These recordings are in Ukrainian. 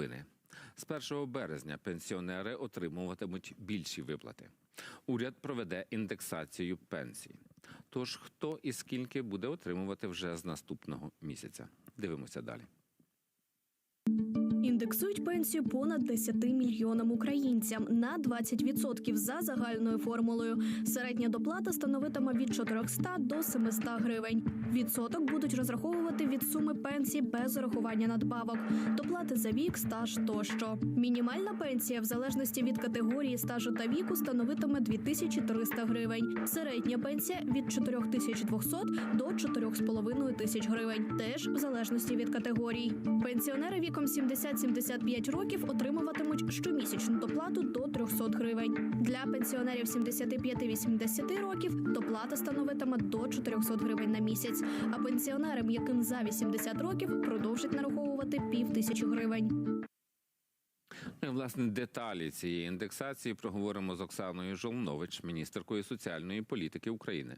новини. З 1 березня пенсіонери отримуватимуть більші виплати. Уряд проведе індексацію пенсій. Тож хто і скільки буде отримувати вже з наступного місяця? Дивимося далі. Індексують пенсію понад 10 мільйонам українцям на 20% за загальною формулою. Середня доплата становитиме від 400 до 700 гривень. Відсоток будуть розраховувати від суми пенсії без урахування надбавок, доплати за вік, стаж тощо. Мінімальна пенсія в залежності від категорії стажу та віку становитиме 2300 гривень. Середня пенсія від 4200 до 4500 тисяч гривень. Теж в залежності від категорій. Пенсіонери віком 70-75 років отримуватимуть щомісячну доплату до 300 гривень. Для пенсіонерів 75-80 років доплата становитиме до 400 гривень на місяць. А пенсіонерам, яким за 80 років, продовжать нараховувати пів тисячі гривень. Ну, Власне, деталі цієї індексації проговоримо з Оксаною Жолнович, міністеркою соціальної політики України.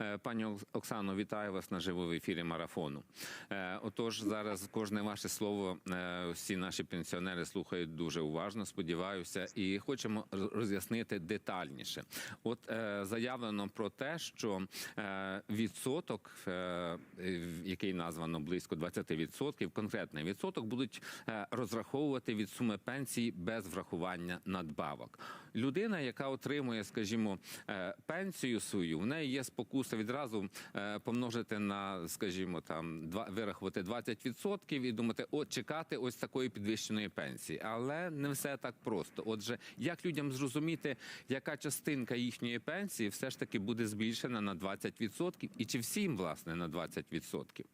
Е, Пані Оксано, вітаю вас наживо в ефірі марафону. Е, Отож, зараз кожне ваше слово е, всі наші пенсіонери слухають дуже уважно. Сподіваюся, і хочемо роз'яснити детальніше. От заявлено про те, що відсоток, який названо близько 20%, конкретний відсоток будуть розраховувати від суми пенсії без врахування надбавок. Людина, яка отримує, скажімо, е, пенсію свою, в неї є спокуса відразу е, помножити на, скажімо, там вирахувати 20% і думати, от чекати ось такої підвищеної пенсії. Але не все так просто. Отже, як людям зрозуміти, яка частинка їхньої пенсії все ж таки буде збільшена на 20%, і чи всім власне на 20%?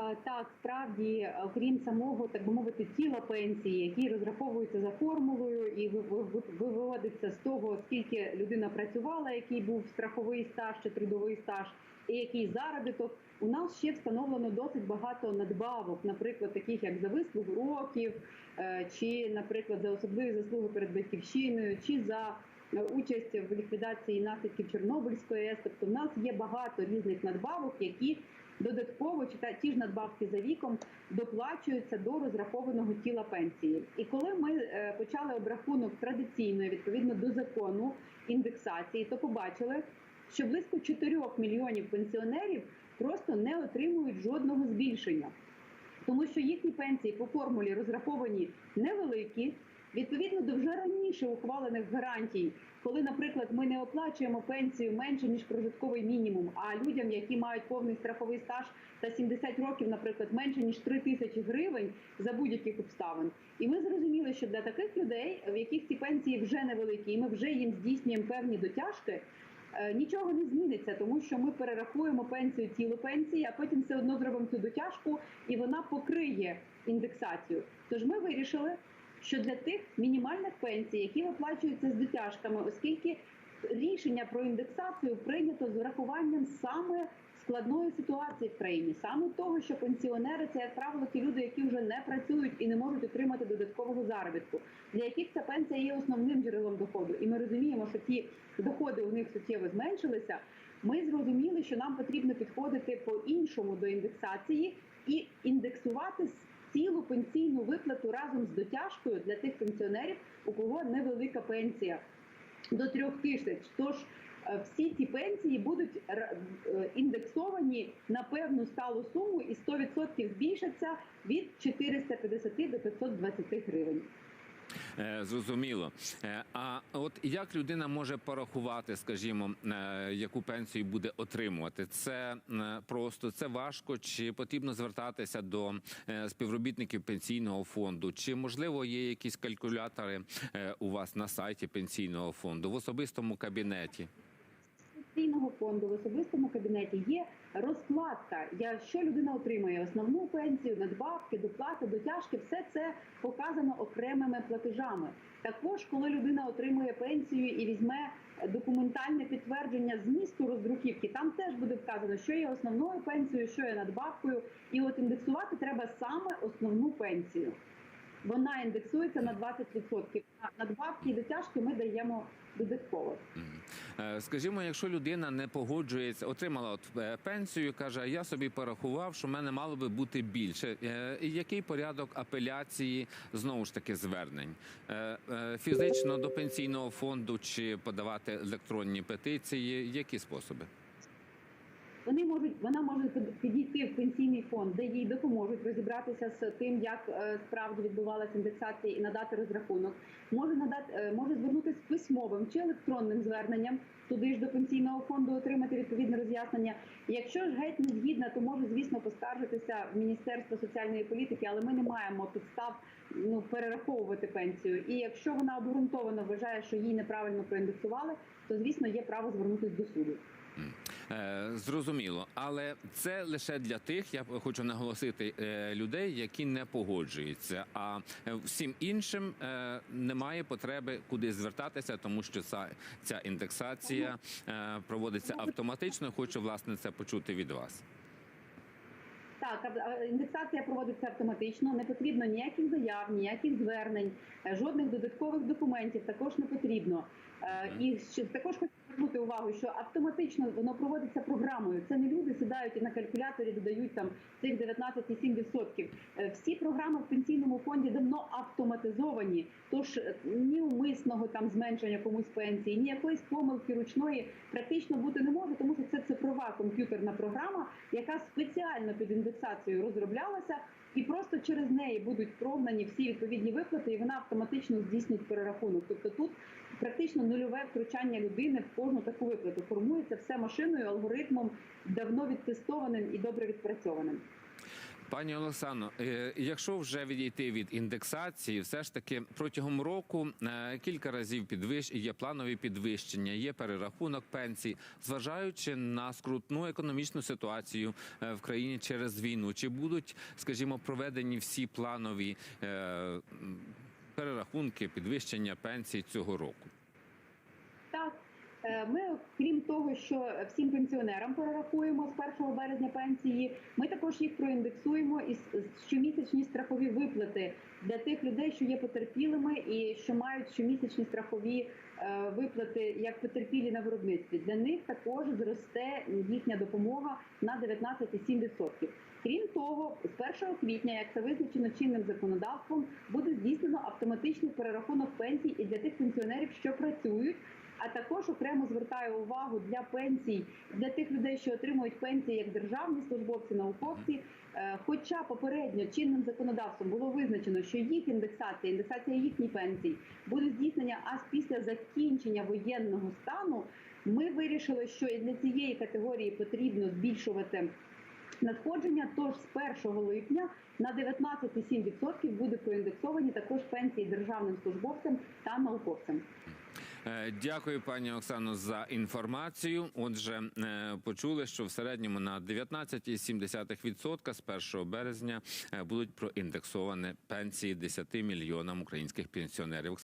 А, Так, справді, окрім самого, так би мовити, тіла пенсії, які розраховуються за формулою, і ви- ви- ви- виводиться з того, скільки людина працювала, який був страховий стаж чи трудовий стаж, і який заробіток. У нас ще встановлено досить багато надбавок, наприклад, таких як за вислугу років, е, чи, наприклад, за особливі заслуги перед батьківщиною, чи за е, участь в ліквідації наслідків Чорнобильської АЕС. Тобто, в нас є багато різних надбавок, які додатково чи та ті ж надбавки за віком доплачуються до розрахованого тіла пенсії. І коли ми е, почали обрахунок традиційної відповідно до закону індексації, то побачили, що близько 4 мільйонів пенсіонерів просто не отримують жодного збільшення, тому що їхні пенсії по формулі розраховані невеликі. Відповідно до вже раніше ухвалених гарантій, коли, наприклад, ми не оплачуємо пенсію менше ніж прожитковий мінімум, а людям, які мають повний страховий стаж та 70 років, наприклад, менше ніж 3 тисячі гривень за будь-яких обставин. І ми зрозуміли, що для таких людей, в яких ці пенсії вже невеликі, і ми вже їм здійснюємо певні дотяжки. е, Нічого не зміниться, тому що ми перерахуємо пенсію тіло пенсії, а потім все одно зробимо цю дотяжку, і вона покриє індексацію. Тож ми вирішили, що для тих мінімальних пенсій, які виплачуються з дотяжками, оскільки рішення про індексацію прийнято з урахуванням саме складної ситуації в країні, саме того, що пенсіонери це як правило ті люди, які вже не працюють і не можуть отримати додаткового заробітку, для яких ця пенсія є основним джерелом доходу. І ми розуміємо, що ті доходи у них суттєво зменшилися. Ми зрозуміли, що нам потрібно підходити по-іншому до індексації і індексувати цілу пенсійну виплату разом з дотяжкою для тих пенсіонерів, у кого невелика пенсія до трьох тисяч. Тож е, всі ці пенсії будуть е, індексовані на певну сталу суму і 100% збільшаться від 450 до 520 гривень. Е, Зрозуміло. Е, А от як людина може порахувати, скажімо, е, яку пенсію буде отримувати? Це просто це важко, чи потрібно звертатися до співробітників пенсійного фонду? Чи можливо є якісь калькулятори у вас на сайті пенсійного фонду в особистому кабінеті? Пенсійного фонду в особистому кабінеті є розкладка. Я що людина отримує основну пенсію, надбавки, доплати, дотяжки. Все це показано окремими платежами. Також, коли людина отримує пенсію і візьме документальне підтвердження змісту роздруківки, там теж буде вказано, що є основною пенсією, що є надбавкою. І от індексувати треба саме основну пенсію. вона індексується на 20%. А надбавки і дотяжки ми даємо додатково. Е, Скажімо, якщо людина не погоджується, отримала от е, пенсію, каже, я собі порахував, що в мене мало би бути більше. Е, Який порядок апеляції знову ж таки звернень? Фізично до пенсійного фонду чи подавати електронні петиції? Які способи? Вони можуть, вона може під- підійти в пенсійний фонд, де їй допоможуть розібратися з тим, як е, справді відбувалася індексація і надати розрахунок. Може надати, е, може звернутися письмовим чи електронним зверненням туди ж до пенсійного фонду, отримати відповідне роз'яснення. Якщо ж геть не згідна, то може звісно поскаржитися в Міністерство соціальної політики, але ми не маємо підстав ну перераховувати пенсію. І якщо вона обґрунтовано вважає, що їй неправильно проіндексували, то звісно є право звернутися до суду. Е, Зрозуміло, але це лише для тих, я хочу наголосити, е, людей, які не погоджуються. А е, всім іншим немає потреби куди звертатися, тому що ця, ця індексація проводиться автоматично. Хочу власне це почути від вас. Так, індексація проводиться автоматично. Не потрібно ніяких заяв, ніяких звернень, жодних додаткових документів також не потрібно. І також хочу звернути увагу, що автоматично воно проводиться програмою. Це не люди сідають і на калькуляторі додають там цих 19,7%. Е, Всі програми в пенсійному фонді давно автоматизовані. Тож е, ні умисного там зменшення комусь пенсії, ні якоїсь помилки ручної практично бути не може, тому що це цифрова комп'ютерна програма, яка спеціально під індексацію розроблялася, і просто через неї будуть прогнані всі відповідні виплати, і вона автоматично здійснить перерахунок. Тобто тут практично нульове втручання людини в кожну таку виплату. Формується все машиною, алгоритмом, давно відтестованим і добре відпрацьованим. Пані Олексано, е, якщо вже відійти від індексації, все ж таки протягом року е, кілька разів підвищ... є планові підвищення, є перерахунок пенсій, зважаючи на скрутну економічну ситуацію е, в країні через війну, чи будуть, скажімо, проведені всі планові перерахунки, підвищення пенсій цього року? Так, ми, крім того, що всім пенсіонерам перерахуємо з 1 березня пенсії, ми також їх проіндексуємо і щомісячні страхові виплати для тих людей, що є потерпілими і що мають щомісячні страхові е, виплати як потерпілі на виробництві. Для них також зросте їхня допомога на 19,7%. Крім того, з 1 квітня, як це визначено чинним законодавством, буде здійснено автоматичний перерахунок пенсій і для тих пенсіонерів, що працюють. А також окремо звертаю увагу для пенсій для тих людей, що отримують пенсії як державні службовці, науковці. Е, Хоча попередньо чинним законодавством було визначено, що їх індексація, індексація їхніх пенсій буде здійснення аж після закінчення воєнного стану. Ми вирішили, що і для цієї категорії потрібно збільшувати надходження. Тож з 1 липня на 19,7% буде проіндексовані також пенсії державним службовцям та науковцям. Е, Дякую, пані Оксано, за інформацію. Отже, е, почули, що в середньому на 19,7% з 1 березня е, будуть проіндексовані пенсії 10 мільйонам українських пенсіонерів.